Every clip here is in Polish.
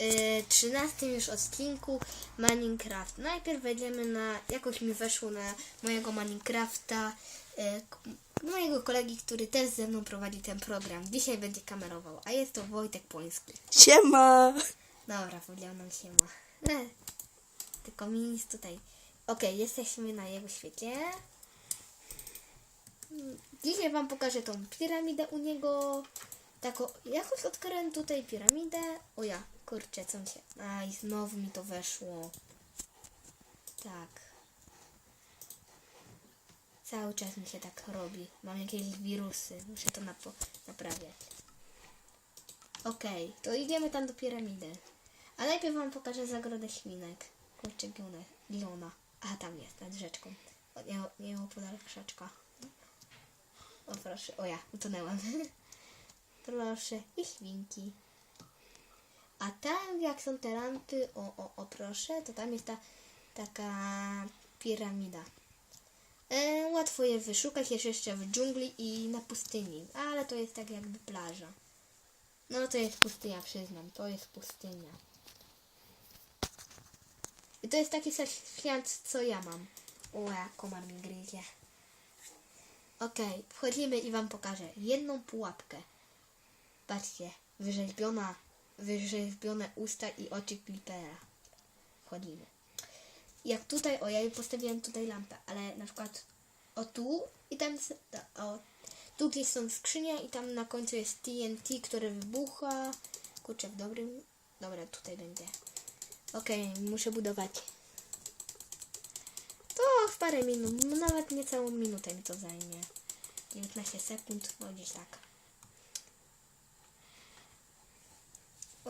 y, 13 już odcinku Minecraft. Najpierw wejdziemy na, jakoś mi weszło na mojego Minecrafta, y, mojego kolegi, który też ze mną prowadzi ten program. Dzisiaj będzie kamerował, a jest to Wojtek Płoński. Siema! Dobra, powiedział nam się ma. E, tylko mi nic tutaj. Okej, jesteśmy na jego świecie. Mm, Dzisiaj wam pokażę tą piramidę u niego. Taką, jakoś odkryłem tutaj piramidę. O ja, kurczę, co mi się... Aj, znowu mi to weszło. Tak. Cały czas mi się tak robi. Mam jakieś wirusy. Muszę to napo- naprawiać. Okej, to idziemy tam do piramidy. A najpierw wam pokażę zagrodę świnek. Kurczę, giona. giona. A tam jest, nad rzeczką. O, nie, nie opodal krzaczka. O proszę, o ja, utonęłam. proszę, i świnki. A tam jak są te lampy, o, o, o proszę, to tam jest ta taka piramida. E, łatwo je wyszukać, jest jeszcze w dżungli i na pustyni, ale to jest tak jakby plaża. No to jest pustynia, przyznam, to jest pustynia. I to jest taki sam świat, co ja mam. Ue, komar mi gryzie. Okej, wchodzimy i wam pokażę jedną pułapkę. Patrzcie, wyrzeźbiona, wyrzeźbione usta i oczy Clippera. Wchodzimy. Jak tutaj, o ja postawiłem tutaj lampę, ale na przykład o tu i tam, o, tu gdzieś są skrzynia i tam na końcu jest TNT, które wybucha. Kurczę, w dobrym, dobra, tutaj będzie. Okej, muszę budować. To w parę minut, no nawet nie całą minutę mi to zajmie. 19 sekund, no gdzieś tak.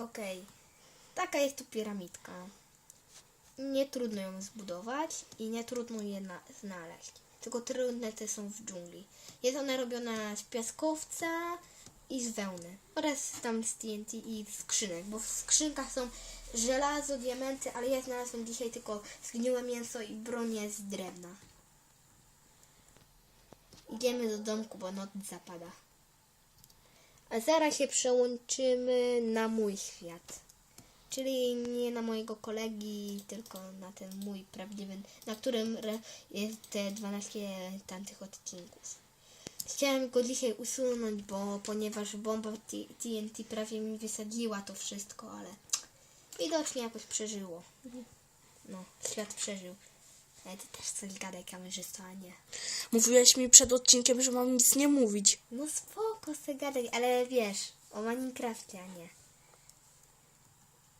Okej, taka jest tu piramidka. Nie trudno ją zbudować i nie trudno je na- znaleźć. Tylko trudne te są w dżungli. Jest ona robiona z piaskowca i z wełny. Oraz tam z TNT i skrzynek, bo w skrzynkach są żelazo, diamenty, ale ja znalazłem dzisiaj tylko zgniłe mięso i bronię z drewna. Idziemy do domku, bo noc zapada. A zaraz się przełączymy na mój świat. Czyli nie na mojego kolegi, tylko na ten mój prawdziwy, na którym jest te 12 tamtych odcinków. Chciałem go dzisiaj usunąć, bo ponieważ bomba TNT prawie mi wysadziła to wszystko, ale widocznie jakoś przeżyło. No, świat przeżył. Ale ty też coś gadaj kamerzysto, a nie. Mówiłeś mi przed odcinkiem, że mam nic nie mówić. No spoko, se gadaj, ale wiesz, o Minecrafcie, a nie.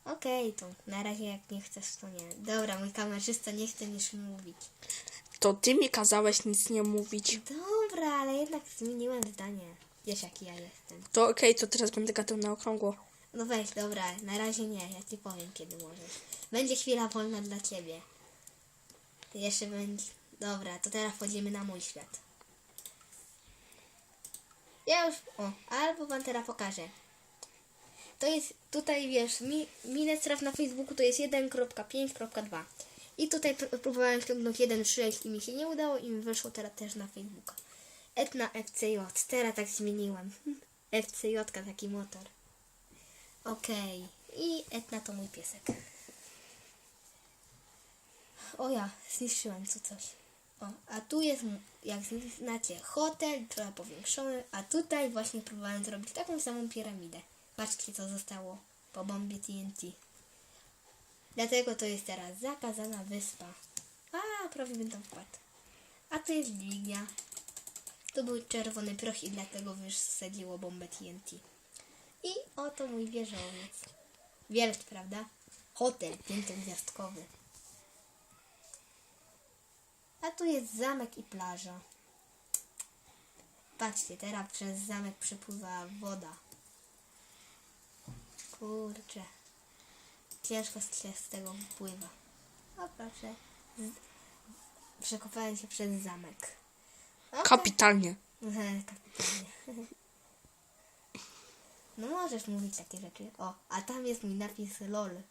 Okej, to na razie jak nie chcesz, to nie. Dobra, mój kamerzysta nie chce niż mówić. To ty mi kazałeś nic nie mówić. Dobra, ale jednak zmieniłem zdanie. Wiesz jaki ja jestem. To okej, to teraz będę gadał na okrągło. No weź, dobra, na razie nie, ja ci powiem kiedy możesz. Będzie chwila wolna dla ciebie. Jeszcze będzie... Dobra, to teraz wchodzimy na mój świat. Ja już... O, albo wam teraz pokażę. To jest, tutaj wiesz, mi, na Facebooku to jest 1.5.2. I tutaj pr- próbowałem ściągnąć 1.6 i mi się nie udało i mi wyszło teraz też na Facebooka. Etna FCJ, teraz tak zmieniłam. FCJ taki motor. Okej. I Etna to mój piesek. O ja, zniszczyłem tu coś. O, a tu jest, jak znacie, hotel, trochę powiększony, a tutaj właśnie próbowałem zrobić taką samą piramidę. Patrzcie, co zostało po bombie TNT. Dlatego to jest teraz zakazana wyspa. A, prawie bym tam wpadł. A tu jest dźwignia. Tu był czerwony proch i dlatego wysadziło bombę TNT. I oto mój wieżowiec. Wielki, prawda? Hotel pięciogwiazdkowy. A tu jest zamek i plaża. Patrzcie, teraz przez zamek przepływa woda. Kurczę. Ciężko się z tego wypływa. O proszę. Z... Przekopałem się przez zamek. Okej. Kapitalnie. Kapitalnie. No możesz mówić takie rzeczy. O, a tam jest mój napis LOL.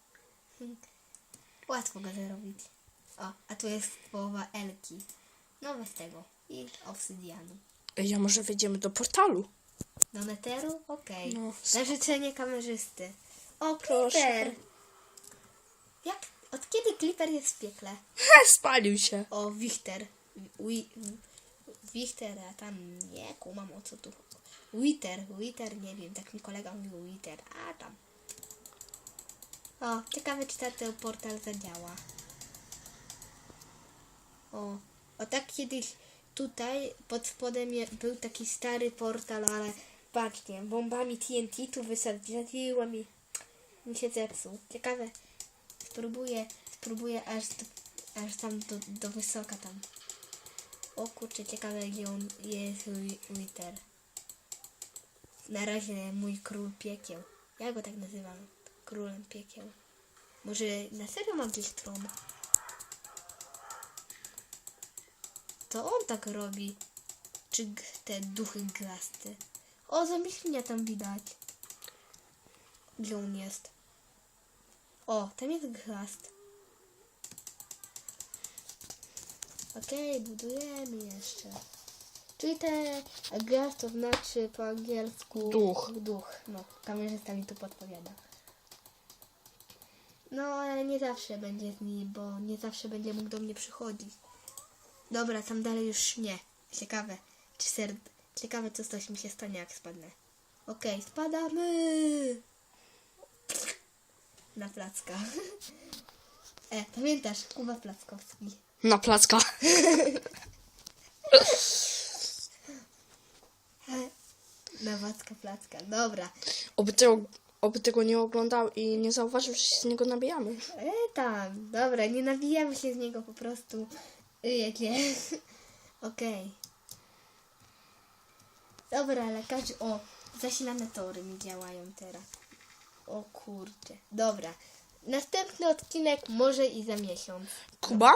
Łatwo go zrobić. O, a tu jest połowa Elki. No bez tego. I obsydianu. Ej, a może wejdziemy do portalu? Do neteru? Okej. No, Na życzenie kamerzysty. O, Proszę. Peter! Jak, od kiedy Clipper jest w piekle? He, spalił się. O, Wichter. Wi, Wichter, a tam nie kumam o co tu. Witer, Witer, nie wiem, tak mi kolega mówił Witer, a tam. O, ciekawe czy ta- ten portal zadziała. O, o tak kiedyś tutaj pod spodem był taki stary portal, ale patrzcie, bombami TNT tu wysadziła mi, mi się zepsuł. Ciekawe, spróbuję, spróbuję aż, do, aż tam do, do wysoka tam. O kurczę, ciekawe gdzie on jest Wi- Wither. Na razie mój król piekieł. Ja go tak nazywam. Królem piekieł. Może na serio mam gdzieś tron? To on tak robi. Czy te duchy glasty? O, zamieślenia tam widać. Gdzie on jest? O, tam jest glast. Okej, budujemy jeszcze. Czyli te glast to znaczy po angielsku Duch. Duch. No, kamerzysta mi tu podpowiada. No, ale nie zawsze będzie z nim, bo nie zawsze będzie mógł do mnie przychodzić. Dobra, tam dalej już nie. Ciekawe, czy ser... Ciekawe, co coś mi się stanie, jak spadnę. Okej, spadamy! Na placka. E, pamiętasz, Kuba Plackowski. Na placka. Na Wacka Placka. Dobra. Oby tego, oby tego nie oglądał i nie zauważył, że się z niego nabijamy. E, tam. Dobra, nie nabijamy się z niego po prostu. Wiecie. Okej. Dobra, ale każdy... O, zasilane tory mi działają teraz. O kurczę. Dobra. Następny odcinek może i za miesiąc. Kuba?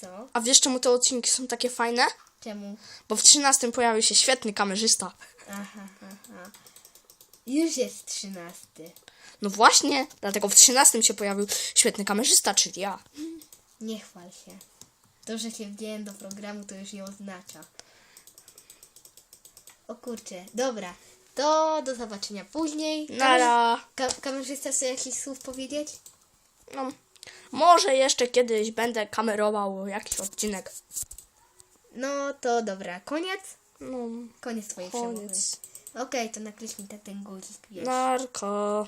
Co? A wiesz czemu te odcinki są takie fajne? Czemu? Bo w 13 pojawił się świetny kamerzysta. Aha, aha. Już jest trzynasty. No właśnie, dlatego w 13 się pojawił świetny kamerzysta, czyli ja. Nie chwal się. To, że się wziąłem do programu, to już nie oznacza. O kurczę, dobra. To do zobaczenia później. Nara. Ka- kamerzysta chce jakiś słów powiedzieć? No, może jeszcze kiedyś będę kamerował jakiś odcinek. No to dobra. Koniec? No, Koniec twojej przemowy. koniec. Okej, to nakreśl mi ten guzik. wiesz. Narko.